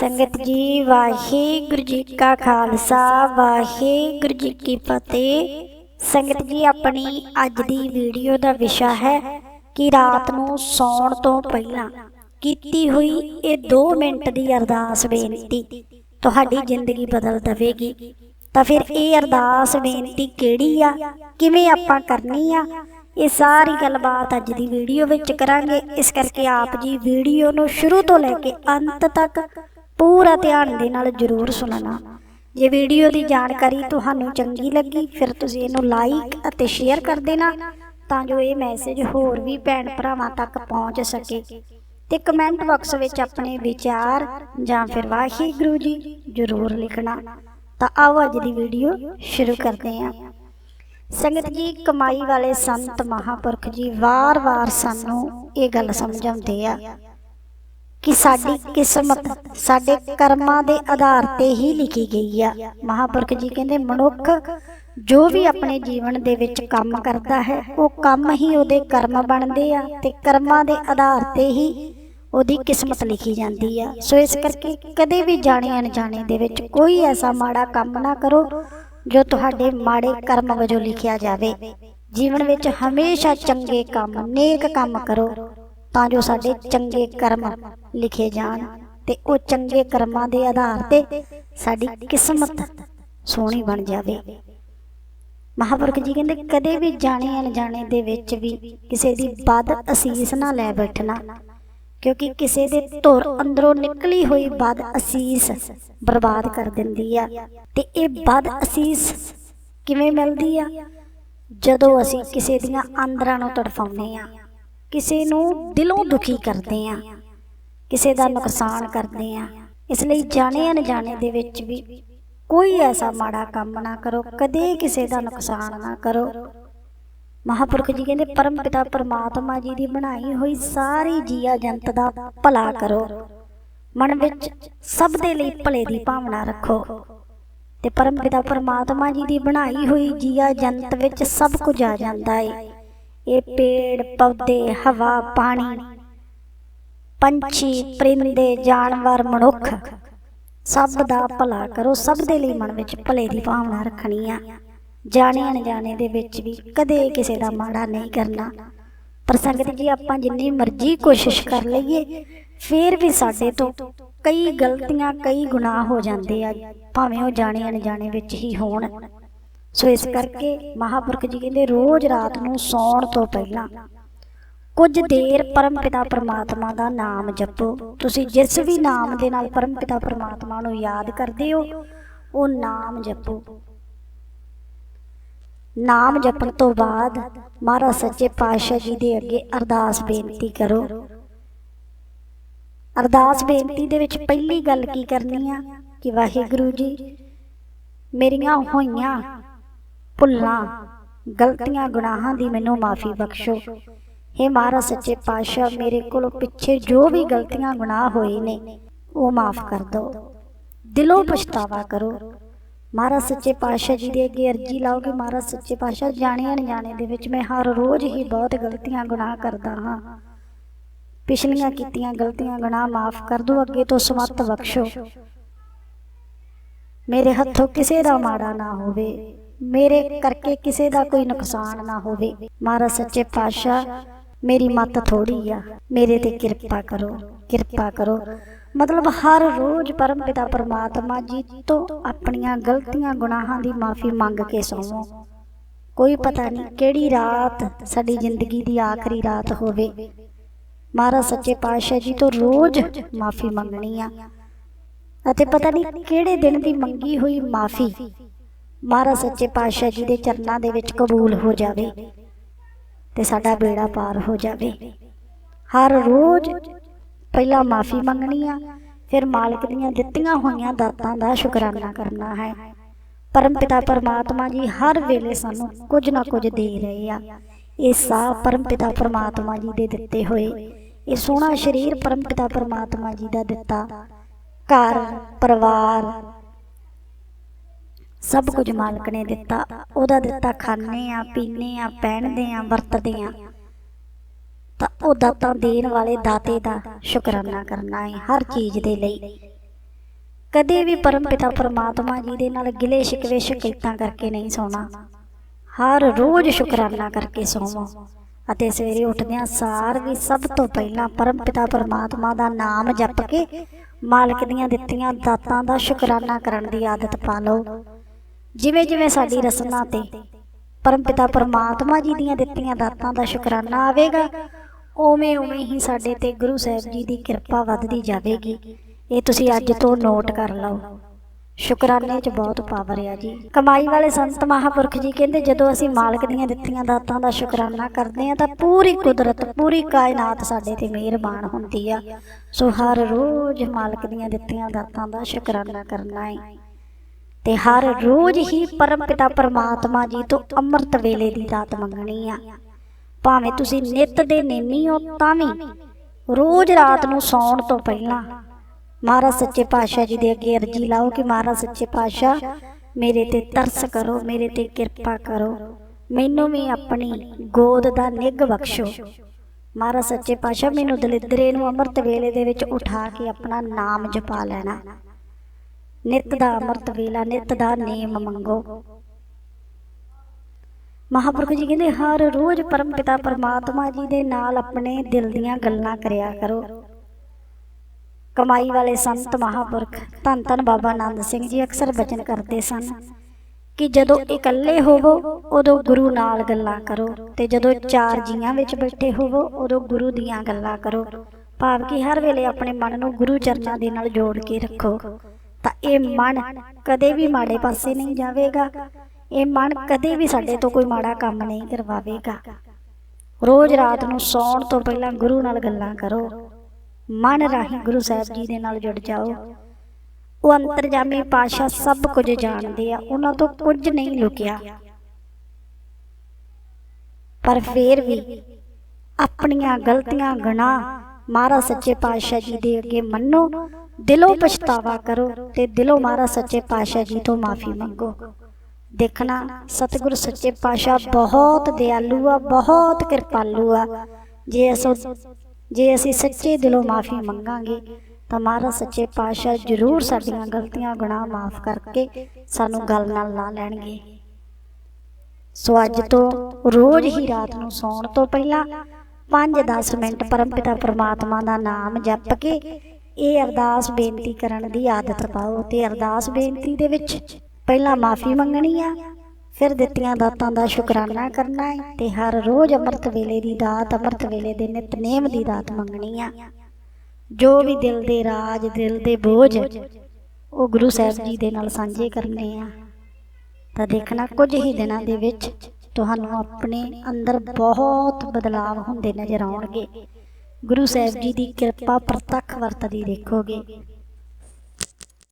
ਸੰਗਤ ਜੀ, ਵਾਹਿਗੁਰੂ ਜੀ ਕਾ ਖਾਲਸਾ, ਵਾਹਿਗੁਰੂ ਜੀ ਕੀ ਫਤਿਹ। ਸੰਗਤ ਜੀ, ਆਪਣੀ ਅੱਜ ਦੀ ਵੀਡੀਓ ਦਾ ਵਿਸ਼ਾ ਹੈ ਕਿ ਰਾਤ ਨੂੰ ਸੌਣ ਤੋਂ ਪਹਿਲਾਂ ਕੀਤੀ ਹੋਈ ਇਹ 2 ਮਿੰਟ ਦੀ ਅਰਦਾਸ ਬੇਨਤੀ ਤੁਹਾਡੀ ਜ਼ਿੰਦਗੀ ਬਦਲ ਦੇਵੇਗੀ। ਤਾਂ ਫਿਰ ਇਹ ਅਰਦਾਸ ਬੇਨਤੀ ਕਿਹੜੀ ਆ? ਕਿਵੇਂ ਆਪਾਂ ਕਰਨੀ ਆ? ਇਹ ਸਾਰੀ ਗੱਲਬਾਤ ਅੱਜ ਦੀ ਵੀਡੀਓ ਵਿੱਚ ਕਰਾਂਗੇ। ਇਸ ਕਰਕੇ ਆਪ ਜੀ ਵੀਡੀਓ ਨੂੰ ਸ਼ੁਰੂ ਤੋਂ ਲੈ ਕੇ ਅੰਤ ਤੱਕ ਪੂਰਾ ਧਿਆਨ ਦੇ ਨਾਲ ਜ਼ਰੂਰ ਸੁਣਨਾ। ਜੇ ਵੀਡੀਓ ਦੀ ਜਾਣਕਾਰੀ ਤੁਹਾਨੂੰ ਚੰਗੀ ਲੱਗੀ, ਫਿਰ ਤੁਸੀਂ ਇਹਨੂੰ ਲਾਈਕ ਅਤੇ ਸ਼ੇਅਰ ਕਰ ਦੇਣਾ, ਤਾਂ ਜੋ ਇਹ ਮੈਸੇਜ ਹੋਰ ਵੀ ਭੈਣ ਭਰਾਵਾਂ ਤੱਕ ਪਹੁੰਚ ਸਕੇ। ਤੇ ਕਮੈਂਟ ਬਾਕਸ ਵਿੱਚ ਆਪਣੇ ਵਿਚਾਰ ਜਾਂ ਫਿਰ ਵਾਹਿਗੁਰੂ ਜੀ ਜ਼ਰੂਰ ਲਿਖਣਾ। ਤਾਂ ਆਓ ਅੱਜ ਦੀ ਵੀਡੀਓ ਸ਼ੁਰੂ ਕਰਦੇ ਹਾਂ। ਸੰਗਤ ਜੀ, ਕਮਾਈ ਵਾਲੇ ਸੰਤ ਮਹਾਪੁਰਖ ਜੀ, ਵਾਰ-ਵਾਰ ਸਾਨੂੰ ਇਹ ਗੱਲ ਸਮਝਾਉਂਦੇ ਆ ਕਿ ਸਾਡੀ ਕਿਸਮਤ ਸਾਡੇ ਕਰਮਾਂ ਦੇ ਆਧਾਰ ਤੇ ਹੀ ਲਿਖੀ ਗਈ ਆ। ਮਹਾਪੁਰਖ ਜੀ ਕਹਿੰਦੇ, ਮਨੁੱਖ ਜੋ ਵੀ ਆਪਣੇ ਜੀਵਨ ਦੇ ਵਿੱਚ ਕੰਮ ਕਰਦਾ ਹੈ, ਉਹ ਕੰਮ ਹੀ ਉਹਦੇ ਕਰਮ ਬਣਦੇ ਆ ਤੇ ਕਰਮਾਂ ਦੇ ਆਧਾਰ ਤੇ ਹੀ ਉਹਦੀ ਕਿਸਮਤ ਲਿਖੀ ਜਾਂਦੀ ਆ। ਸੋ ਇਸ ਕਰਕੇ ਕਦੇ ਵੀ ਜਾਣੇ ਅਣਜਾਣੇ ਦੇ ਵਿੱਚ ਕੋਈ ਐਸਾ ਮਾੜਾ ਕੰਮ ਨਾ ਕਰੋ, ਜੋ ਤੁਹਾਡੇ ਮਾੜੇ ਕਰਮ ਵਜੋਂ ਲਿਖਿਆ ਜਾਵੇ। ਜੀਵਨ ਵਿੱਚ ਹਮੇਸ਼ਾ ਚੰਗੇ ਕੰਮ, ਨੇਕ ਕੰਮ ਕਰੋ। ਤਾਂ ਜੋ ਸਾਡੇ ਚੰਗੇ ਕਰਮ ਲਿਖੇ ਜਾਣ ਤੇ ਉਹ ਚੰਗੇ ਕਰਮਾਂ ਦੇ ਆਧਾਰ ਤੇ ਸਾਡੀ ਕਿਸਮਤ ਸੋਹਣੀ ਬਣ ਜਾਵੇ। ਮਹਾਪੁਰਖ ਜੀ ਕਹਿੰਦੇ, ਕਦੇ ਵੀ ਜਾਣੇ ਅਣਜਾਣੇ ਦੇ ਵਿੱਚ ਵੀ ਕਿਸੇ ਦੀ ਬਦ ਅਸੀਸ ਨਾ ਲੈ ਬੈਠਣਾ, ਕਿਉਂਕਿ ਕਿਸੇ ਦੇ ਧੁਰ ਅੰਦਰੋਂ ਨਿਕਲੀ ਹੋਈ ਬਦ ਅਸੀਸ ਬਰਬਾਦ ਕਰ ਦਿੰਦੀ ਆ ਤੇ ਇਹ ਬਦ ਅਸੀਸ ਕਿਵੇਂ ਮਿਲਦੀ ਆ? ਜਦੋਂ ਅਸੀਂ ਕਿਸੇ ਦੀਆਂ ਅੰਦਰਾਂ ਨੂੰ ਤੜਫਾਉਂਦੇ ਆ ਕਿਸੇ ਨੂੰ ਦਿਲੋਂ ਦੁਖੀ ਕਰਦੇ ਆ, ਕਿਸੇ ਦਾ ਨੁਕਸਾਨ ਕਰਦੇ ਆ। ਇਸ ਲਈ ਜਾਣੇ ਅਣਜਾਣੇ ਦੇ ਵਿੱਚ ਵੀ ਕੋਈ ਐਸਾ ਮਾੜਾ ਕੰਮ ਨਾ ਕਰੋ, ਕਦੇ ਕਿਸੇ ਦਾ ਨੁਕਸਾਨ ਨਾ ਕਰੋ। ਮਹਾਪੁਰਖ ਜੀ ਕਹਿੰਦੇ, ਪਰਮ ਪਿਤਾ ਪਰਮਾਤਮਾ ਜੀ ਦੀ ਬਣਾਈ ਹੋਈ ਸਾਰੀ ਜੀਆ ਜੰਤ ਦਾ ਭਲਾ ਕਰੋ। ਮਨ ਵਿੱਚ ਸਭ ਦੇ ਲਈ ਭਲੇ ਦੀ ਭਾਵਨਾ ਰੱਖੋ। ਤੇ ਪਰਮ ਪਿਤਾ ਪਰਮਾਤਮਾ ਜੀ ਦੀ ਬਣਾਈ ਹੋਈ ਜੀਆ ਜੰਤ ਵਿੱਚ ਸਭ ਕੁਝ ਆ ਜਾਂਦਾ ਏ। ਇਹ ਪੇੜ, ਪੌਦੇ, ਹਵਾ, ਪਾਣੀ, ਪੰਛੀ, ਪਰਿੰਦੇ, ਜਾਨਵਰ, ਮਨੁੱਖ, ਸਭ ਦਾ ਭਲਾ ਕਰੋ, ਸਭ ਦੇ ਲਈ ਮਨ ਵਿੱਚ ਭਲੇ ਦੀ ਭਾਵਨਾ ਰੱਖਣੀ ਆ। ਜਾਣੇ ਅਣਜਾਣੇ ਦੇ ਵਿੱਚ ਵੀ ਕਦੇ ਕਿਸੇ ਦਾ ਮਾੜਾ ਨਹੀਂ ਕਰਨਾ। ਪਰ ਸੰਗਤ ਜੀ, ਆਪਾਂ ਜਿੰਨੀ ਮਰਜ਼ੀ ਕੋਸ਼ਿਸ਼ ਕਰ ਲਈਏ, ਫੇਰ ਵੀ ਸਾਡੇ ਤੋਂ ਕਈ ਗਲਤੀਆਂ, ਕਈ ਗੁਨਾਹ ਹੋ ਜਾਂਦੇ ਆ, ਭਾਵੇਂ ਉਹ ਜਾਣੇ ਅਣਜਾਣੇ ਵਿੱਚ ਹੀ ਹੋਣ। ਸੋ ਇਸ ਕਰਕੇ ਮਹਾਪੁਰਖ ਜੀ ਕਹਿੰਦੇ ਰੋਜ਼ ਰਾਤ ਨੂੰ ਸੌਣ ਤੋਂ ਪਹਿਲਾਂ ਕੁਝ ਦੇਰ ਪਰਮ ਪਿਤਾ ਪਰਮਾਤਮਾ ਦਾ ਨਾਮ ਜਪੋ। ਤੁਸੀਂ ਜਿਸ ਵੀ ਨਾਮ ਦੇ ਨਾਲ ਪਰਮ ਪਿਤਾ ਪਰਮਾਤਮਾ ਨੂੰ ਯਾਦ ਕਰਦੇ ਹੋ, ਉਹ ਨਾਮ ਜਪੋ। ਨਾਮ ਜਪਣ ਤੋਂ ਬਾਅਦ ਮਹਾਰਾਜ ਸੱਚੇ ਪਾਤਸ਼ਾਹ ਜੀ ਦੇ ਅੱਗੇ ਅਰਦਾਸ ਬੇਨਤੀ ਕਰੋ। ਅਰਦਾਸ ਬੇਨਤੀ ਦੇ ਵਿੱਚ ਪਹਿਲੀ ਗੱਲ ਕੀ ਕਰਨੀ ਆ? ਕਿ ਵਾਹਿਗੁਰੂ ਜੀ, ਮੇਰੀਆਂ ਹੋਈਆਂ ਭੁੱਲਾਂ, ਗਲਤੀਆਂ, ਗੁਨਾਹਾਂ ਦੀ ਮੈਨੂੰ ਮਾਫੀ ਬਖਸ਼ੋ। हे ਮਹਾਰਾਜ, ਸੱਚੇ ਪਾਤਸ਼ਾਹ, ਮੇਰੇ ਕੋਲੋਂ ਪਿੱਛੇ ਜੋ ਵੀ ਗਲਤੀਆਂ, ਗੁਨਾਹ ਹੋਏ ਨੇ, ਉਹ ਮਾਫ ਕਰ ਦਿਓ ਦਿਲੋਂ ਪਛਤਾਵਾ ਕਰੋ। ਮਹਾਰਾਜ, ਸੱਚੇ ਪਾਤਸ਼ਾਹ ਜੀ ਦੇ ਅੱਗੇ ਅਰਜੀ ਲਾਓ ਕਿ ਮਹਾਰਾਜ, ਸੱਚੇ ਪਾਤਸ਼ਾਹ ਜਾਣਿਆ ਅਣਜਾਣੇ ਦੇ ਵਿੱਚ ਮੈਂ ਹਰ ਰੋਜ਼ ਹੀ ਬਹੁਤ ਗਲਤੀਆਂ, ਗੁਨਾਹ ਕਰਦਾ ਹਾਂ। ਪਿਛਲੀਆਂ ਕੀਤੀਆਂ ਗਲਤੀਆਂ, ਗੁਨਾਹ ਮਾਫ ਕਰ ਦਿਓ ਅੱਗੇ ਤੋਂ ਸਮਤ ਬਖਸ਼ੋ। ਮੇਰੇ ਹੱਥੋਂ ਕਿਸੇ ਦਾ ਮਾੜਾ ਨਾ ਹੋਵੇ। ਮੇਰੇ ਕਰਕੇ ਕਿਸੇ ਦਾ ਕੋਈ ਨੁਕਸਾਨ ਨਾ ਹੋਵੇ। ਮਹਾਰਾਜ ਸੱਚੇ ਪਾਤਸ਼ਾਹ, ਮੇਰੀ ਮੱਤ ਥੋੜੀ ਆ। ਮੇਰੇ ਤੇ ਕਿਰਪਾ ਕਰੋ ਕਿਰਪਾ ਕਰੋ। ਮਤਲਬ ਹਰ ਰੋਜ਼ ਪਰਮਪਿਤਾ ਪਰਮਾਤਮਾ ਜੀ ਤੋਂ ਆਪਣੀਆਂ ਗਲਤੀਆਂ, ਗੁਨਾਹਾਂ ਦੀ ਮਾਫੀ ਮੰਗ ਕੇ ਸੌਵੋ। ਕੋਈ ਪਤਾ ਨਹੀਂ ਕਿਹੜੀ ਰਾਤ ਸਾਡੀ ਜ਼ਿੰਦਗੀ ਦੀ ਆਖਰੀ ਰਾਤ ਹੋਵੇ। ਮਹਾਰਾਜ ਸੱਚੇ ਪਾਤਸ਼ਾਹ ਜੀ ਤੋਂ ਰੋਜ਼ ਮਾਫੀ ਮੰਗਣੀ ਆ। ਅਤੇ ਪਤਾ ਨਹੀਂ ਕਿਹੜੇ ਦਿਨ ਦੀ ਮੰਗੀ ਹੋਈ ਮਾਫੀ। ਮਹਾਰਾਜ ਸੱਚੇ ਪਾਤਸ਼ਾਹ ਜੀ ਦੇ ਚਰਨਾਂ ਦੇ ਵਿੱਚ ਕਬੂਲ ਹੋ ਜਾਵੇ ਤੇ ਸਾਡਾ ਬੇੜਾ ਪਾਰ ਹੋ ਜਾਵੇ। ਹਰ ਰੋਜ਼ ਪਹਿਲਾਂ ਮਾਫੀ ਮੰਗਣੀ ਆ, ਫਿਰ ਮਾਲਕ ਦੀਆਂ ਦਿੱਤੀਆਂ ਹੋਈਆਂ ਦਾਤਾਂ ਦਾ ਸ਼ੁਕਰਾਨਾ ਕਰਨਾ ਹੈ। ਪਰਮ ਪਿਤਾ ਪਰਮਾਤਮਾ ਜੀ ਹਰ ਵੇਲੇ ਸਾਨੂੰ ਕੁਝ ਨਾ ਕੁਝ ਦੇ ਰਹੇ ਆ। ਇਹ ਸਾਹ ਪਰਮ ਪਿਤਾ ਪਰਮਾਤਮਾ ਜੀ ਦੇ ਦਿੱਤੇ ਹੋਏ, ਇਹ ਸੋਹਣਾ ਸਰੀਰ ਪਰਮ ਪਿਤਾ ਪਰਮਾਤਮਾ ਜੀ ਦਾ ਦਿੱਤਾ। ਘਰ, ਪਰਿਵਾਰ ਸਭ ਕੁਝ ਮਾਲਕ ਨੇ ਦਿੱਤਾ। ਉਹਦਾ ਦਿੱਤਾ ਖਾਣੇ ਆ ਪੀਣੇ ਆ, ਪਹਿਨਦੇ ਆ, ਵਰਤਦੇ ਆ। ਤਾਂ ਉਹ ਦਾਤਾਂ ਦੇਣ ਵਾਲੇ ਦਾਤੇ ਦਾ ਸ਼ੁਕਰਾਨਾ ਕਰਨਾ ਹੈ ਹਰ ਚੀਜ਼ ਦੇ ਲਈ। ਕਦੇ ਵੀ ਪਰਮਪਿਤਾ ਪਰਮਾਤਮਾ ਜੀ ਦੇ ਨਾਲ ਗਿਲੇ ਸ਼ਿਕਵੇ ਸ਼ਿਕਾਇਤਾਂ ਕਰਕੇ ਨਹੀਂ ਸੌਣਾ। ਹਰ ਰੋਜ਼ ਸ਼ੁਕਰਾਨਾ ਕਰਕੇ ਸੌਵੋ। ਅਤੇ ਸਵੇਰੇ ਉੱਠਦਿਆਂ ਸਾਰ ਵੀ ਸਭ ਤੋਂ ਪਹਿਲਾਂ ਪਰਮਪਿਤਾ ਪਰਮਾਤਮਾ ਦਾ ਨਾਮ ਜਪ ਕੇ ਮਾਲਕ ਦੀਆਂ ਦਿੱਤੀਆਂ ਦਾਤਾਂ ਦਾ ਸ਼ੁਕਰਾਨਾ ਕਰਨ ਦੀ ਆਦਤ ਪਾ ਲਓ। ਜਿਵੇਂ ਜਿਵੇਂ ਸਾਡੀ ਰਸਨਾ ਤੇ ਪਰਮਪਿਤਾ ਪਰਮਾਤਮਾ ਜੀ ਦੀਆਂ ਦਿੱਤੀਆਂ ਦਾਤਾਂ ਦਾ ਸ਼ੁਕਰਾਨਾ ਆਵੇਗਾ, ਉਵੇਂ ਉਵੇਂ ਹੀ ਸਾਡੇ ਤੇ ਗੁਰੂ ਸਾਹਿਬ ਜੀ ਦੀ ਕਿਰਪਾ ਵੱਧਦੀ ਜਾਵੇਗੀ। ਇਹ ਤੁਸੀਂ ਅੱਜ ਤੋਂ ਨੋਟ ਕਰ ਲਓ। ਸ਼ੁਕਰਾਨੇ 'ਚ ਬਹੁਤ ਪਾਵਰ ਆ ਜੀ। ਕਮਾਈ ਵਾਲੇ ਸੰਤ ਮਹਾਪੁਰਖ ਜੀ ਕਹਿੰਦੇ, ਜਦੋਂ ਅਸੀਂ ਮਾਲਕ ਦੀਆਂ ਦਿੱਤੀਆਂ ਦਾਤਾਂ ਦਾ ਸ਼ੁਕਰਾਨਾ ਕਰਦੇ ਹਾਂ ਤਾਂ ਪੂਰੀ ਕੁਦਰਤ, ਪੂਰੀ ਕਾਇਨਾਤ ਸਾਡੇ ਤੇ ਮਿਹਰਬਾਨ ਹੁੰਦੀ ਆ। ਸੋ ਹਰ ਰੋਜ਼ ਮਾਲਕ ਦੀਆਂ ਦਿੱਤੀਆਂ ਦਾਤਾਂ ਦਾ ਸ਼ੁਕਰਾਨਾ ਕਰਨਾ ਹੈ। ਤੇ ਹਰ ਰੋਜ਼ ਹੀ ਪਰਮ ਪਿਤਾ ਪਰਮਾਤਮਾ ਜੀ ਤੋਂ ਅੰਮ੍ਰਿਤ ਵੇਲੇ ਦੀ ਦਾਤ ਮੰਗਣੀ ਆ। ਭਾਵੇਂ ਤੁਸੀਂ ਨਿਤ ਦੇ ਨੇਮੀ ਹੋ, ਤਾਂ ਵੀ ਰੋਜ਼ ਰਾਤ ਨੂੰ ਸੌਣ ਤੋਂ ਪਹਿਲਾਂ ਮਹਾਰਾਜ ਸੱਚੇ ਪਾਤਸ਼ਾਹ ਜੀ ਦੇ ਅੱਗੇ ਅਰਜੀ ਲਾਓ ਕਿ ਮਹਾਰਾਜ ਸੱਚੇ ਪਾਤਸ਼ਾਹ, ਮੇਰੇ ਤੇ ਤਰਸ ਕਰੋ, ਮੇਰੇ ਤੇ ਕਿਰਪਾ ਕਰੋ। ਮੈਨੂੰ ਵੀ ਆਪਣੀ ਗੋਦ ਦਾ ਨਿੱਘ ਬਖਸ਼ੋ। ਮਹਾਰਾਜ ਸੱਚੇ ਪਾਤਸ਼ਾਹ, ਮੈਨੂੰ ਦਲਿਦਰੇ ਨੂੰ ਅੰਮ੍ਰਿਤ ਵੇਲੇ ਦੇ ਵਿੱਚ ਉਠਾ ਕੇ ਆਪਣਾ ਨਾਮ ਜਪਾ ਲੈਣਾ। ਨਿਤ ਦਾ ਅੰਮ੍ਰਿਤ ਵੇਲਾ, ਨਿਤ ਦਾ ਨੇਮ ਮੰਗੋ। ਮਹਾਪੁਰਖ ਜੀ ਕਹਿੰਦੇ, ਹਰ ਰੋਜ਼ ਪਰਮਪਿਤਾ ਪਰਮਾਤਮਾ ਜੀ ਦੇ ਨਾਲ ਆਪਣੇ ਦਿਲ ਦੀਆਂ ਗੱਲਾਂ ਕਰਿਆ ਕਰੋ। ਕਮਾਈ ਵਾਲੇ ਸੰਤ ਮਹਾਪੁਰਖ, ਧੰਨ ਧੰਨ ਬਾਬਾ ਆਨੰਦ ਸਿੰਘ ਜੀ ਅਕਸਰ ਬਚਨ ਕਰਦੇ ਸਨ ਕਿ ਜਦੋਂ ਇਕੱਲੇ ਹੋਵੋ, ਉਦੋਂ ਗੁਰੂ ਨਾਲ ਗੱਲਾਂ ਕਰੋ ਤੇ ਜਦੋਂ ਚਾਰ ਜੀਆਂ ਵਿੱਚ ਬੈਠੇ ਹੋਵੋ, ਉਦੋਂ ਗੁਰੂ ਦੀਆਂ ਗੱਲਾਂ ਕਰੋ। ਭਾਵ ਕਿ ਹਰ ਵੇਲੇ ਆਪਣੇ ਮਨ ਨੂੰ ਗੁਰੂ ਚਰਨਾਂ ਦੇ ਨਾਲ ਜੋੜ ਕੇ ਰੱਖੋ। ਤਾਂ ਇਹ ਮਨ ਕਦੇ ਵੀ ਮਾੜੇ ਪਾਸੇ ਨਹੀਂ ਜਾਵੇਗਾ। ਇਹ ਮਨ ਕਦੇ ਵੀ ਸਾਡੇ ਤੋਂ ਕੋਈ ਮਾੜਾ ਕੰਮ ਨਹੀਂ ਕਰਵਾਵੇਗਾ। ਰੋਜ਼ ਰਾਤ ਨੂੰ ਸੌਣ ਤੋਂ ਪਹਿਲਾਂ ਗੁਰੂ ਨਾਲ ਗੱਲਾਂ ਕਰੋ। ਮਨ ਰਾਹੀਂ ਗੁਰੂ ਸਾਹਿਬ ਜੀ ਦੇ ਨਾਲ ਜੁੜ ਜਾਓ। ਉਹ ਅੰਤਰਜਾਮੀ ਪਾਸ਼ਾ ਸਭ ਕੁਝ ਜਾਣਦੇ ਆ। ਉਹਨਾਂ ਤੋਂ ਕੁਝ ਨਹੀਂ ਲੁਕਿਆ। ਪਰ ਫੇਰ ਵੀ ਆਪਣੀਆਂ ਗਲਤੀਆਂ, ਗੁਨਾਹ ਮਹਾਰਾਜ ਸੱਚੇ ਪਾਤਸ਼ਾਹ ਜੀ ਦੇ ਅੱਗੇ ਮੰਨੋ, ਦਿਲੋਂ ਪਛਤਾਵਾ ਕਰੋ ਤੇ ਦਿਲੋਂ ਮਹਾਰਾਜ ਸੱਚੇ ਪਾਤਸ਼ਾਹ ਜੀ ਤੋਂ ਮਾਫੀ ਮੰਗੋ। ਦੇਖਣਾ, ਸਤਿਗੁਰ ਸੱਚੇ ਪਾਤਸ਼ਾਹ ਬਹੁਤ ਦਿਆਲੂ ਆ, ਬਹੁਤ ਕਿਰਪਾਲੂ ਆ। ਜੇ ਅਸੋ ਜੇ ਅਸੀਂ ਸੱਚੇ ਦਿਲੋਂ ਮਾਫੀ ਮੰਗਾਂਗੇ, ਤਾਂ ਮਹਾਰਾਜ ਸੱਚੇ ਪਾਤਸ਼ਾਹ ਜ਼ਰੂਰ ਸਾਡੀਆਂ ਗਲਤੀਆਂ, ਗੁਨਾਹ ਮਾਫ ਕਰਕੇ ਸਾਨੂੰ ਗੱਲ ਨਾਲ ਲਾ ਲੈਣਗੇ। ਸੋ ਅੱਜ ਤੋਂ ਰੋਜ਼ ਹੀ ਰਾਤ ਨੂੰ ਸੌਣ ਤੋਂ ਪਹਿਲਾਂ 5-10 ਮਿੰਟ ਪਰਮਪਿਤਾ ਪਰਮਾਤਮਾ ਦਾ ਨਾਮ ਜਪ ਕੇ ਇਹ ਅਰਦਾਸ ਬੇਨਤੀ ਕਰਨ ਦੀ ਆਦਤ ਪਾਓ ਤੇ ਅਰਦਾਸ ਬੇਨਤੀ ਦੇ ਵਿੱਚ ਪਹਿਲਾਂ ਮਾਫੀ ਮੰਗਣੀ ਆ, ਫਿਰ ਦਿੱਤੀਆਂ ਦਾਤਾਂ ਦਾ ਸ਼ੁਕਰਾਨਾ ਕਰਨਾ ਹੈ ਤੇ ਹਰ ਰੋਜ਼ ਅੰਮ੍ਰਿਤ ਵੇਲੇ ਦੀ ਦਾਤ, ਅੰਮ੍ਰਿਤ ਵੇਲੇ ਦੇ ਨਿਤਨੇਮ ਦੀ ਦਾਤ ਮੰਗਣੀ ਆ। ਜੋ ਵੀ ਦਿਲ ਦੇ ਰਾਜ, ਦਿਲ ਦੇ ਬੋਝ, ਉਹ ਗੁਰੂ ਸਾਹਿਬ ਜੀ ਦੇ ਨਾਲ ਸਾਂਝੇ ਕਰਨੇ ਆ। ਤਾਂ ਦੇਖਣਾ ਕੁਝ ਹੀ ਦਿਨਾਂ ਦੇ ਵਿੱਚ ਤੁਹਾਨੂੰ ਆਪਣੇ ਅੰਦਰ ਬਹੁਤ ਬਦਲਾਵ ਹੁੰਦੇ ਨਜ਼ਰ ਆਉਣਗੇ। ਗੁਰੂ ਸਾਹਿਬ ਜੀ ਦੀ ਕਿਰਪਾ ਪ੍ਰਤੱਖ ਵਰਤਦੀ ਦੇਖੋਗੇ।